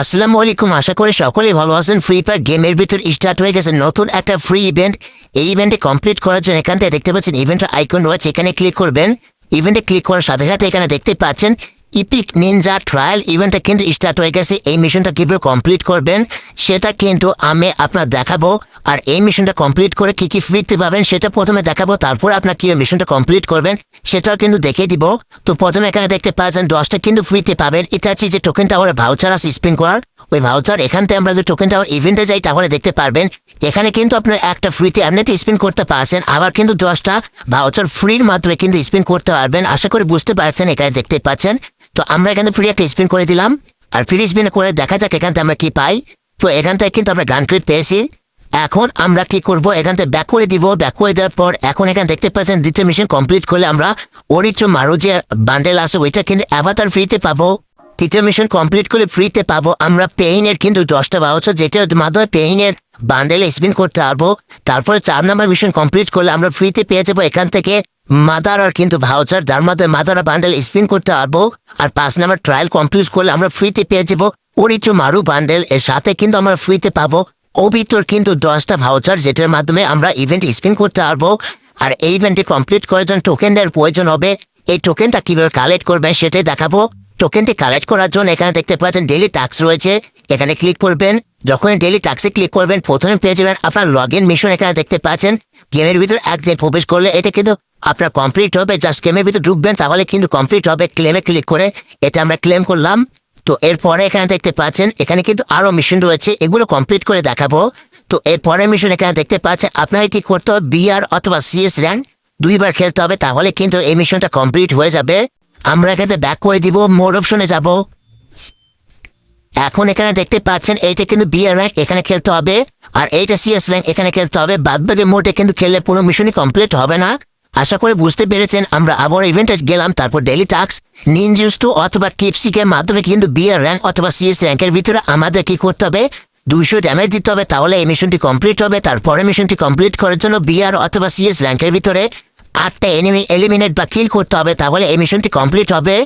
আসসালামু আলাইকুম। আশা করি সকলেই ভালো আছেন। ফ্রি ফায়ার গেমের ভিতর স্টার্ট হয়ে গেছে নতুন একটা ফ্রি ইভেন্ট এই ইভেন্টে কমপ্লিট করার জন্য এখান থেকে দেখতে পাচ্ছেন ইভেন্টের আইকন রয়েছে। এখানে ক্লিক করবেন। ইভেন্টে ক্লিক করার সাথে সাথে এখানে দেখতে পাচ্ছেন ইপিক নিনজা ট্রায়াল ইভেন্টটা কিন্তু স্টার্ট হয়ে গেছে। এই মিশনটা কীভাবে কমপ্লিট করবেন, সেটা কিন্তু আমি আপনার দেখাবো। আর এই মিশনটা কমপ্লিট করে কি কি ফ্রিতে পাবেন সেটা প্রথমে দেখাবো, তারপর আপনার কি মিশনটা কমপ্লিট করবেন, সেটাও কিন্তু দেখিয়ে দিব। তো প্রথমে এখানে দেখতে পাচ্ছেন, দশটা কিন্তু ফ্রিতে পাবেন। এটা হচ্ছে যে টোকেন টাওয়ার ভাউচার আছে স্পিন করার। ওই ভাউচার এখান থেকে আমরা যদি টোকেন টাওয়ার ইভেন্টে যাই, তাহলে দেখতে পারবেন, এখানে কিন্তু আপনার একটা ফ্রিতে এমনিতে স্পিন করতে পারছেন, আবার কিন্তু দশটা ভাউচার ফ্রির মাধ্যমে কিন্তু স্পিন করতে পারবেন। আশা করি বুঝতে পারছেন, এখানে দেখতে পাচ্ছেন। তো আমরা এখানে ফ্রি একটা স্পিন করে দিলাম। আর ফ্রি স্পিন করে দেখা যাক এখান থেকে আমরা কি পাই। তো এখান থেকে কিন্তু আমরা গান ক্রিট পেয়েছি। এখন আমরা কি করব? এখান থেকে ব্যাক করে দিব। ব্যাক করে দেওয়ার পর এখন এখানে দেখতে পাচ্ছেন দ্বিতীয় মিশন কমপ্লিট করলে আমরা অরিচ মারো যে বান্ডেল আছে, ওইটা কিন্তু অ্যাভাতার ফ্রিতে পাবো। তৃতীয় মিশন কমপ্লিট করলে ফ্রিতে পাবো। আমরা পেইনের কিন্তু দশটা বাউচার যেটার মাধ্যমে পেইনের বান্ডেল স্পিন করতে পারব। তারপরে চার নম্বর মিশন কমপ্লিট করলে আমরা ফ্রিতে পেয়ে যাব এখান থেকে। মাদার আর কিন্তু ভাউচার, যার মাধ্যমে মাদার বান্ডেল স্পিন করতে পারব আর পাঁচ নাম্বার ট্রায়াল কমপ্লিট করলে আমরা ফ্রিতে পেয়ে যাব। অরিচু মারু বান্ডেল এর সাথে কিন্তু আমরা ফ্রিতে পাবো। অভিতর কিন্তু দশটা ভাউচার যেটার মাধ্যমে আমরা ইভেন্ট স্পিন করতে পারব। আর এই ইভেন্টটি কমপ্লিট করার জন্য টোকেনের প্রয়োজন হবে, এই টোকেনটা কীভাবে কালেক্ট করবেন সেটাই দেখাবো। টোকেনটি কালেক্ট করার জন্য এখানে দেখতে পাচ্ছেন ডেলি টাক্স রয়েছে। এখানে ক্লিক করবেন যখন ডেলি টাক্সে ক্লিক করবেন, প্রথমে পেয়ে যাবেন আপনার লগ ইন মিশন এখানে দেখতে পাচ্ছেন। গেমের ভিতর একদিন প্রবেশ করলে এটা কিন্তু আপনার কমপ্লিট হবে। জাস্ট গেমের ভিতর ঢুকবেন, তাহলে কিন্তু কমপ্লিট হবে। ক্লেমে ক্লিক করে এটা আমরা ক্লেম করলাম। তো এরপরে এখানে দেখতে পাচ্ছেন, এখানে কিন্তু আরও মিশন রয়েছে, এগুলো কমপ্লিট করে দেখাবো। তো এরপরে মিশন এখানে দেখতে পাচ্ছেন আপনার এটি করতে হবে? বিআর অথবা সিএস র্যাঙ্ক দুইবার খেলতে হবে, তাহলে কিন্তু এই মিশনটা কমপ্লিট হয়ে যাবে। আমরা এখানে ব্যাক করে দিব মোর অপশনে যাব। এখন এখানে দেখতে পাচ্ছেন এইটা কিন্তু বিআর র্যাঙ্ক, এখানে খেলতে হবে। আর এইটা সিএস র্যাঙ্ক, এখানে খেলতে হবে। বাদ বাকি মোটে কিন্তু খেললে পুরো মিশনই কমপ্লিট হবে না। আশা করে বুঝতে পেরেছেন, আমরা আবার ইভেন্টে গেলাম, তারপর ডেলি টাক্স টু অথবা কিপসিকের মাধ্যমে কিন্তু বিআর র্যাঙ্ক অথবা সিএস র্যাঙ্কের ভিতরে আমাদের কি করতে হবে? দুইশো ড্যামেজ দিতে হবে, তাহলে এই মিশনটি কমপ্লিট হবে। তারপরে মিশনটি কমপ্লিট করার জন্য বিআর অথবা সিএস র্যাঙ্কের ভিতরে আটটা এনিমি এলিমিনেট বা কিল করতে হবে, তাহলে এই মিশনটি কমপ্লিট হবে।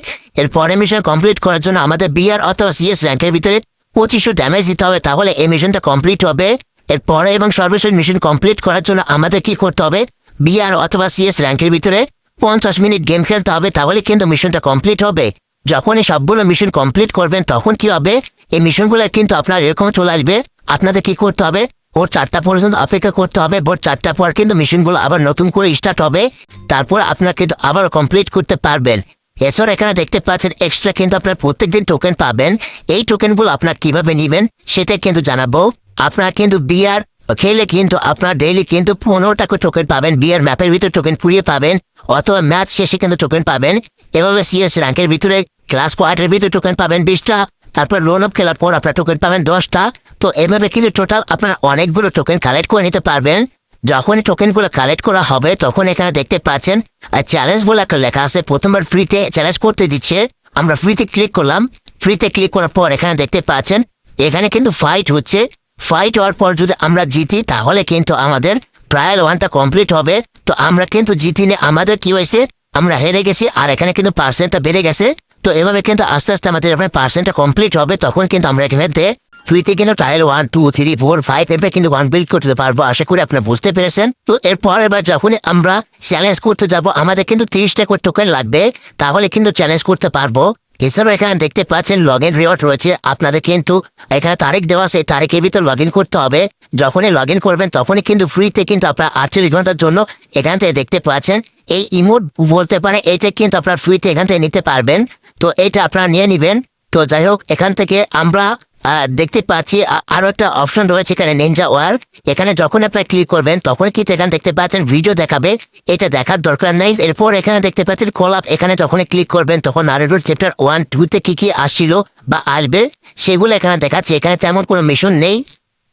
এর পরে মিশন কমপ্লিট করার জন্য আমাদের বিআর অথবা সিএস র্যাঙ্কের ভিতরে পঁচিশশো ড্যামেজ দিতে হবে, তাহলে এই মিশনটা কমপ্লিট হবে। এর পরে এবং সর্বশেষ মিশন কমপ্লিট করার জন্য আমাদের কি করতে হবে? বিআর অথবা সিএস র্যাঙ্কের ভিতরে পঞ্চাশ মিনিট গেম খেলতে হবে, তাহলে কিন্তু মিশনটা কমপ্লিট হবে। যখন এই সবগুলো মিশন কমপ্লিট করবেন, তখন কি হবে? এই মিশনগুলো কিন্তু আপনার এরকম চলে আসবে। আপনাদের কি করতে হবে? ওর চারটা পর্যন্ত অপেক্ষা করতে হবে। ভোর চারটা পর কিন্তু মেশিনগুলো আবার নতুন করে স্টার্ট হবে। তারপর আপনার কিন্তু আবার কমপ্লিট করতে পারবেন। এছাড়া এখানে দেখতে পাচ্ছেন এক্সট্রা কিন্তু আপনার প্রত্যেকদিন টোকেন পাবেন। এই টোকেনগুলো আপনার কীভাবে নেবেন সেটা কিন্তু জানাব। আপনার কিন্তু বিয়ার খেলে কিন্তু আপনার ডেইলি কিন্তু পনেরো টাকা টোকেন পাবেন। বিয়ার ম্যাপের ভিতরে টোকেন পুড়িয়ে পাবেন। অথবা ম্যাচ শেষে কিন্তু টোকেন পাবেন। এভাবে সিএস র্যাঙ্কের ভিতরে ক্লাস কোয়ার্টের ভিতরে টোকেন পাবেন বিশটা। তারপর লোন অফ খেলার পর আপনার টোকেন পাবেন দশটা। তো এভাবে কিন্তু টোটাল আপনার অনেকগুলো টোকেন কালেক্ট করে নিতে পারবেন। যখনই টোকেনগুলো কালেক্ট করা হবে, তখন এখানে দেখতে পাচ্ছেন চ্যালেঞ্জ বলে একটা লেখা আছে। প্রথমবার ফ্রিতে চ্যালেঞ্জ করতে দিচ্ছে। আমরা ফ্রিতে ক্লিক করলাম। ফ্রিতে ক্লিক করার পর এখানে দেখতে পাচ্ছেন, এখানে কিন্তু ফাইট হচ্ছে। ফাইট হওয়ার পর যদি আমরা জিতি, তাহলে কিন্তু আমাদের ট্রায়াল ওয়ানটা কমপ্লিট হবে। তো আমরা কিন্তু জিতিনি আমাদের কি হয়েছে? আমরা হেরে গেছি, আর এখানে কিন্তু পার্সেন্টটা বেড়ে গেছে। তো এভাবে কিন্তু আস্তে আস্তে আমাদের এখানে পার্সেন্টটা কমপ্লিট হবে, তখন কিন্তু আমরা এখানে ফ্রিতে কিন্তু trial one two three four five এভাবে কিন্তু ওয়ান বিল্ড করতে পারব, আশা করি আপনারা বুঝতে পেরেছেন। তো এরপর এবার যখনই আমরা চ্যালেঞ্জ করতে যাব, আমাদের কিন্তু তিরিশটা করে টোকেন লাগবে, তাহলে কিন্তু চ্যালেঞ্জ করতে পারব। এছাড়াও এখানে দেখতে পাচ্ছেন লগ ইন রিওয়ার্ড রয়েছে, আপনাদের কিন্তু এখানে তারিখ দেওয়া আছে তারিখের ভিতর লগ ইন করতে হবে। যখনই লগ ইন করবেন, তখনই কিন্তু ফ্রিতে কিন্তু আপনার আটচল্লিশ ঘণ্টার জন্য এখান থেকে দেখতে পাচ্ছেন, এই ইমোট বলতে পারে, এইটা কিন্তু আপনার ফ্রিতে এখান থেকে নিতে পারবেন। তো এইটা আপনারা নিয়ে নেবেন। তো যাই হোক, এখান থেকে আমরা দেখতে পাচ্ছি আরও আরও একটা অপশন রয়েছে এখানে নিনজা ওয়ার্ক এখানে যখন আপনারা ক্লিক করবেন, তখন কিন্তু এখানে দেখতে পাচ্ছেন ভিডিও দেখাবে। এটা দেখার দরকার নেই। এরপর এখানে দেখতে পাচ্ছেন কলাপ এখানে যখন ক্লিক করবেন, তখন নারেডোর চ্যাপ্টার ওয়ান টুতে কি কি আসছিল বা আসবে, সেগুলো এখানে দেখাচ্ছে। এখানে তেমন কোনো মিশন নেই।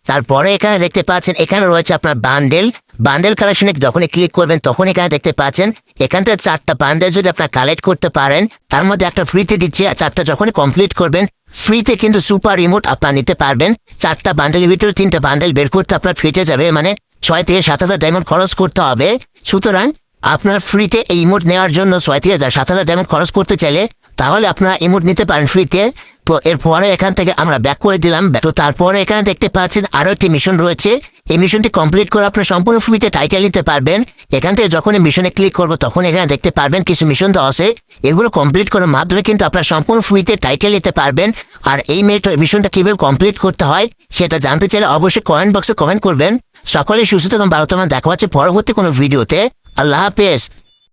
তারপরে এখানে দেখতে পাচ্ছেন, এখানে রয়েছে আপনার বান্ডেল বান্ডেল কালেকশনে যখনই ক্লিক করবেন, তখন এখানে দেখতে পাচ্ছেন, এখান থেকে চারটা বান্ডেল যদি আপনার কালেক্ট করতে পারেন, তার মধ্যে একটা ফ্রিতে দিচ্ছে চারটা যখনই কমপ্লিট করবেন ফ্রিতে কিন্তু সুপার রিমোট আপনার নিতে পারবেন। চারটা বান্ডেলের ভিতরে তিনটা বান্ডেল বের করতে আপনার ফ্রিতে যাবে মানে ছয় থেকে সাত হাজার ডায়মন্ড খরচ করতে হবে। সুতরাং আপনার ফ্রিতে এই ইমোট নেওয়ার জন্য ছয় থেকে সাত হাজার ডায়মন্ড খরচ করতে চাইলে, তাহলে আপনারা ইমোট নিতে পারেন ফ্রিতে এরপরে এখান থেকে আমরা ব্যাক করে দিলাম। তো তারপরে এখানে দেখতে পাচ্ছেন আরও একটি মিশন রয়েছে। এই মিশনটি কমপ্লিট করে আপনি সম্পূর্ণ ফ্রিতে টাইটেল নিতে পারবেন। এখান থেকে যখন এই মিশনে ক্লিক করব তখন এখানে দেখতে পারবেন কিছু মিশন দেওয়া আছে। এগুলো কমপ্লিট করার মাধ্যমে কিন্তু আপনার সম্পূর্ণ ফ্রিতে টাইটেল নিতে পারবেন। আর এই মিশনটা কীভাবে কমপ্লিট করতে হয়, সেটা জানতে চাইলে অবশ্যই কমেন্ট বক্সে কমেন্ট করবেন। সকলে সুস্থ এবং ভালো তোমার দেখা হচ্ছে পরবর্তী কোনো ভিডিওতে আল্লাহ হাফেজ।